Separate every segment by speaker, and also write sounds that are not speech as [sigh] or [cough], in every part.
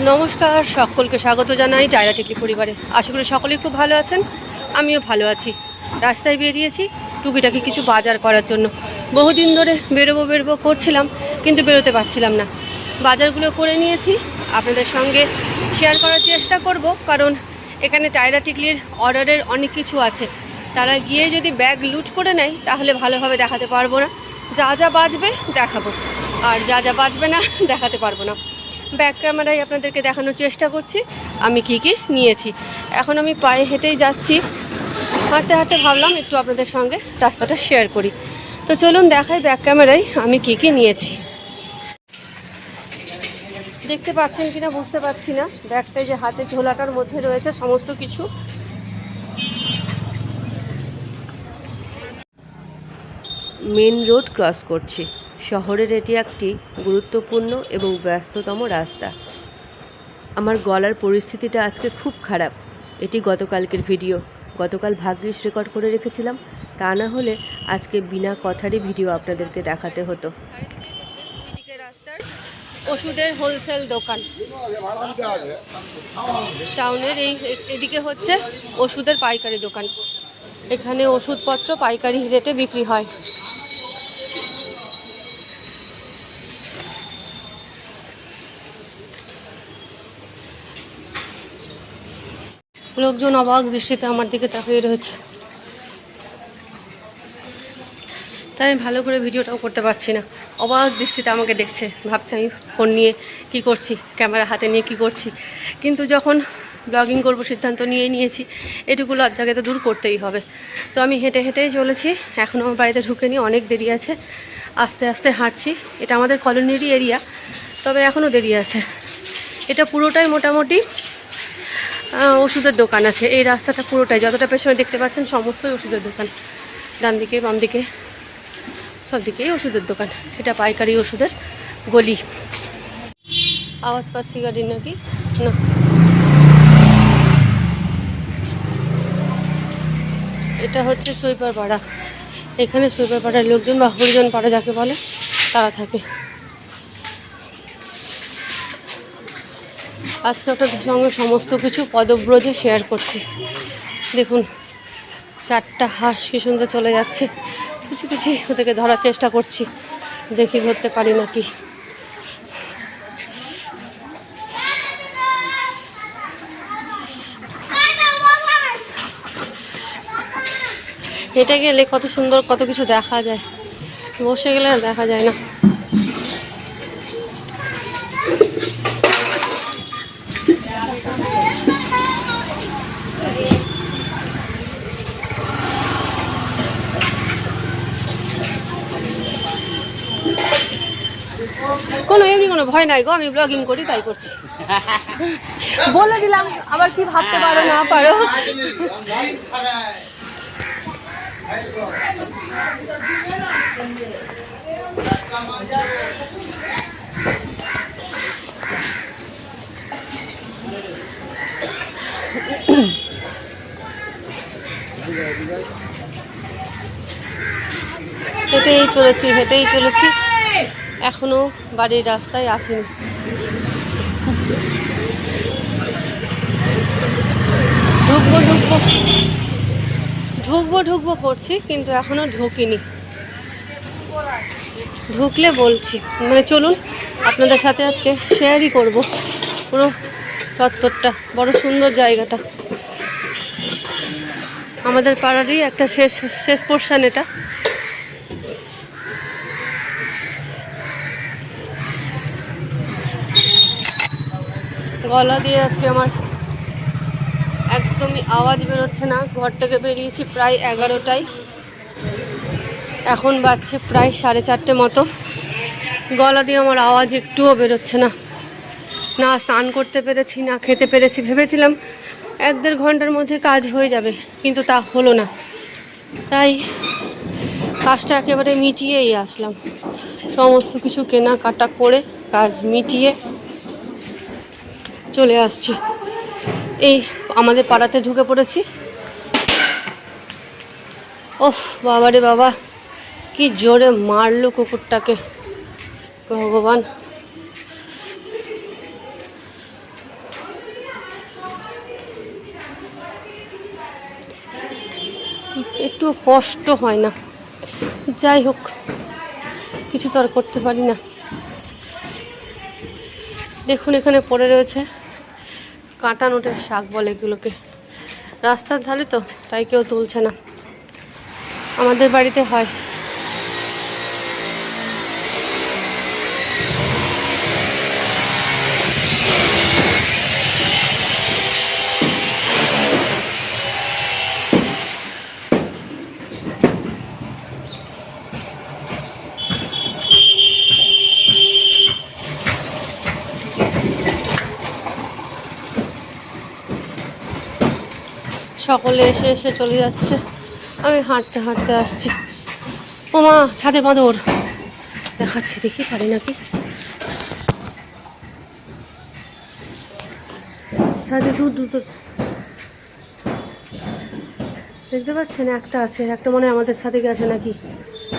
Speaker 1: নমস্কার, সকলকে স্বাগত জানাই টায়রা টিকলি পরিবারে। আশা করি সকলেই খুব ভালো আছেন, আমিও ভালো আছি। রাস্তায় বেরিয়েছি, টুকিটাকি কিছু বাজার করার জন্য। বহুদিন ধরে বেরোবো বেরোবো করছিলাম, কিন্তু বেরোতে পারছিলাম না। বাজারগুলো করে নিয়েছি, আপনাদের সঙ্গে শেয়ার করার চেষ্টা করব, কারণ এখানে টায়রা টিকলির অর্ডারের অনেক কিছু আছে। তারা গিয়ে যদি ব্যাগ লুট করে নেয়, তাহলে ভালোভাবে দেখাতে পারব না। যা যা বাজবে, দেখাবো। আর যা যা বাজবে না, [laughs] দেখাতে পারব না। ব্যাক ক্যামেরায় আপনাদেরকে দেখানোর চেষ্টা করছি। আমি কি কি নিয়েছি। এখন আমি পায়ে হেঁটেই যাচ্ছি। হাঁটতে হাঁটতে ভাবলাম একটু আপনাদের সঙ্গে রাস্তাটা শেয়ার করি। তো চলুন দেখাই ব্যাক ক্যামেরায় আমি কি কি নিয়েছি। দেখতে পাচ্ছেন কিনা বুঝতে পারছি না। ব্যাগটাই যে হাতে ঝোলাটার মধ্যে রয়েছে, সমস্ত কিছু। মেন রোড ক্রস করছি। শহরের এটি একটি গুরুত্বপূর্ণ এবং ব্যস্ততম রাস্তা। আমার গলার পরিস্থিতিটা আজকে খুব খারাপ। এটি গতকালকের ভিডিও। গতকাল ভাগ্যিস রেকর্ড করে রেখেছিলাম। তা না হলে আজকে বিনা কথারই ভিডিও আপনাদেরকে দেখাতে হতো। রাস্তার ওষুধের হোলসেল দোকান। টাউনের এই এদিকে হচ্ছে ওষুধের পাইকারি দোকান। এখানে ওষুধপত্র পাইকারি রেটে বিক্রি হয়। লোকজন অবাক দৃষ্টিতে আমার দিকে তাকিয়ে রয়েছে। তাই আমি ভালো করে ভিডিওটাও করতে পারছি না। অবাক দৃষ্টিতে আমাকে দেখছে। ভাবছে আমি ফোন নিয়ে কি করছি, ক্যামেরা হাতে নিয়ে কি করছি। কিন্তু যখন ব্লগিং করব, সিদ্ধান্ত নিয়ে নিয়েছি, এটুকু লজ্জাকে তো দূর করতেই হবে। তো আমি হেঁটে হেঁটেই চলেছি। এখনও আমার বাড়িতে ঢুকে নিয়ে অনেক দেরি আছে। আস্তে আস্তে হাঁটছি। এটা আমাদের কলোনিরই এরিয়া, তবে এখনও দেরি আছে। এটা পুরোটাই মোটামুটি ওষুধের দোকান আছে। এই রাস্তাটা পুরোটাই, যতটা পেছনে দেখতে পাচ্ছেন, সমস্তই ওষুধের দোকান। ডান দিকে, বাম দিকে, সব দিকেই ওষুধের দোকান। এটা পাইকারি ওষুধের গলি। আওয়াজ পাচ্ছি গাড়ির নাকি? না। এটা হচ্ছে সুইপার পাড়া এখানে সুইপার পাড়ার লোকজন বা হরিজন পাড়া যাকে বলে, তারা থাকে। আজকে আপনাদের সঙ্গে সমস্ত কিছু পদব্রজে শেয়ার করছি। দেখুন, চারটা হাঁস কি সুন্দর চলে যাচ্ছে। কিছু কিছু ওদেরকে ধরার চেষ্টা করছি, দেখি ধরতে পারি নাকি। হেঁটে গেলে কত সুন্দর কত কিছু দেখা যায়। বসে গেলে দেখা যায় না। কোনো ভয় নাই গো, আমি ব্লগিং করি, তাই করছি। বলে দিলাম, আবার কি ভাবতে পারো, না পারো। হেঁটেই চলেছি হেঁটেই চলেছি। এখনও বাড়ির রাস্তায় আসেনি। ঢুকবো ঢুকবো। ঢুকবো ঢুকবো করছি, কিন্তু এখনও ঢুকিনি। ঢুকলে বলছি মানে চলুন আপনাদের সাথে আজকে শেয়ারই করব পুরো চত্বরটা, বড় সুন্দর জায়গাটা। আমাদের পাড়ারই একটা শেষ শেষ পোর্শন এটা। গলা দিয়ে আজকে আমার একদমই আওয়াজ বেরোচ্ছে না। ঘর থেকে বেরিয়েছি প্রায় এগারোটায়। এখন বাজছে প্রায় সাড়ে চারটে মতো। গলা দিয়ে আমার আওয়াজ একটুও বেরোচ্ছে না। না স্নান করতে পেরেছি, না খেতে পেরেছি, ভেবেছিলাম এক দেড় ঘণ্টার মধ্যে কাজ হয়ে যাবে, কিন্তু তা হলো না। তাই কাজটা একেবারে মিটিয়েই আসলাম। সমস্ত কিছু কেনাকাটা করে কাজ মিটিয়ে চলে আসছি। এই আমাদের পাড়াতে ঢুকে পড়েছি। ও বাবা রে বাবা, কি জোরে মারলো কুকুরটাকে। ভগবান। একটু কষ্ট হয় না। যাই হোক, কিছু তো আর করতে পারি না। দেখুন এখানে পড়ে রয়েছে। কাঁটা নোটের শাক বলে এগুলোকে। রাস্তার ধারে তো, তাই কেউ তুলছে না। আমাদের বাড়িতে হয়। সকলে এসে এসে চলে যাচ্ছে। আমি হাঁটতে হাঁটতে আসছি। ও মা, ছাদে বাঁদর। দেখাচ্ছি, দেখি পারি নাকি? ছাদে দূর দূর। দেখতে পাচ্ছেন, একটা আছে। একটা মনে আমাদের ছাদে গেছে নাকি?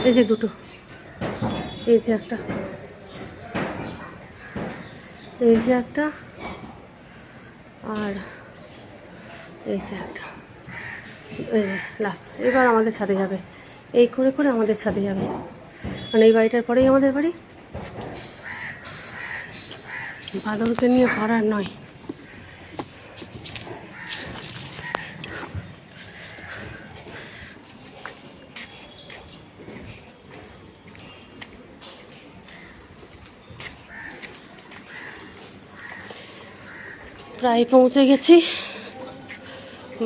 Speaker 1: এই যে দুটো। এই যে একটা। এই যে একটা। আর এই যে একটা। এবার আমাদের ছাদে যাবে। এই করে করে আমাদের ছাদে যাবে। মানে এই বাড়িটার পরেই আমাদের বাড়ি? বাদরকে নিয়ে পারার নয়। প্রায় পৌঁছে গেছি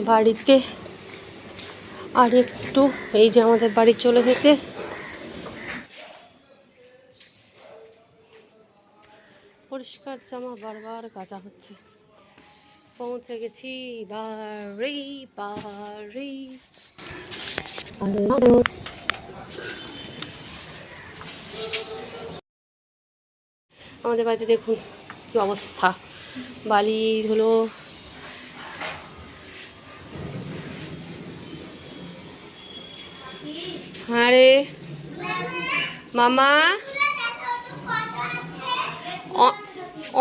Speaker 1: বাড়িতে। আর একটু এই যে আমাদের বাড়ি চলে যেতে। পরিষ্কার জামা বারবার কাচা হচ্ছে। পৌঁছে গেছি আমাদের বাড়িতে দেখুন কি অবস্থা। বালি হলো হ্যাঁ রে মামা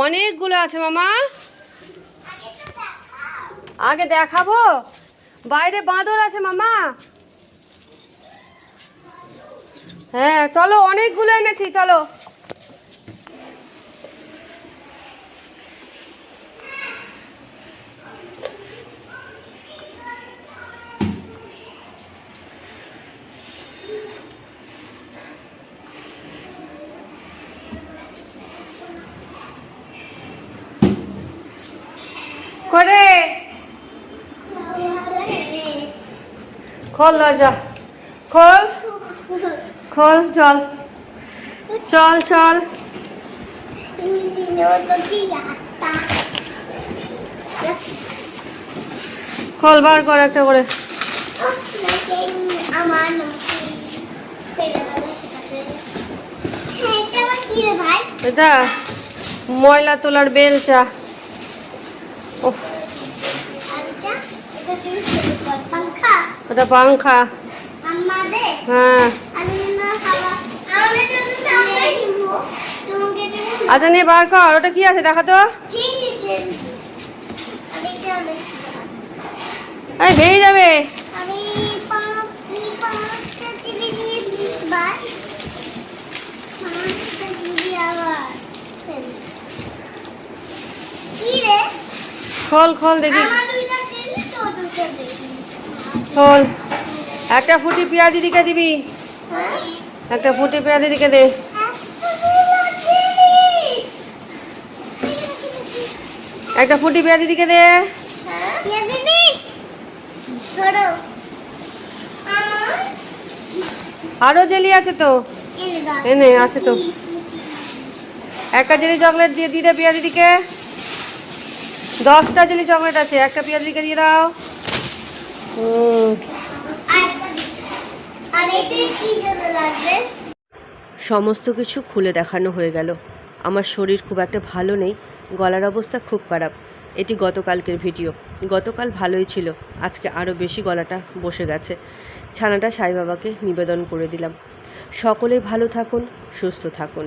Speaker 1: অনেকগুলো আছে, মামা। আগে দেখাবো। বাইরে বাঁদর আছে, মামা। হ্যাঁ চলো, অনেকগুলো এনেছি, চলো। করে। খোল দরজা। খোল। খোল, চল। চল চল। খোল, বার কর একটা করে। এটা ময়লা তোলার বেলচা ওটা পাংখা। হ্যাঁ। আচ্ছা নিয়ে বার কর ওটা কি আছে? দেখা তো। ভেঙে যাবে। খোল খোল দেখি। খোল। একটা ফুটি পেঁয়া দিদিকে দিবি। একটা ফুটি পেঁয়া দিদিকে দে। একটা ফুটি পেঁয়া দিদিকে দে। আরও জেলি আছে তো। এনে, আছে তো। একটা জেলি চকলেট দিয়ে দিয়ে দে পিয়া দিদিকে। দশটা জেলি চকলেট আছে একটা পিয়া দিদিকে দিয়ে দাও। সমস্ত কিছু খুলে দেখানো হয়ে গেল। আমার শরীর খুব একটা ভালো নেই গলার অবস্থা খুব খারাপ। এটি গতকালকের ভিডিও। গতকাল ভালোই ছিল আজকে আরও বেশি গলাটা বসে গেছে। ছানাটা সাই বাবাকে নিবেদন করে দিলাম। সকলেই ভালো থাকুন সুস্থ থাকুন।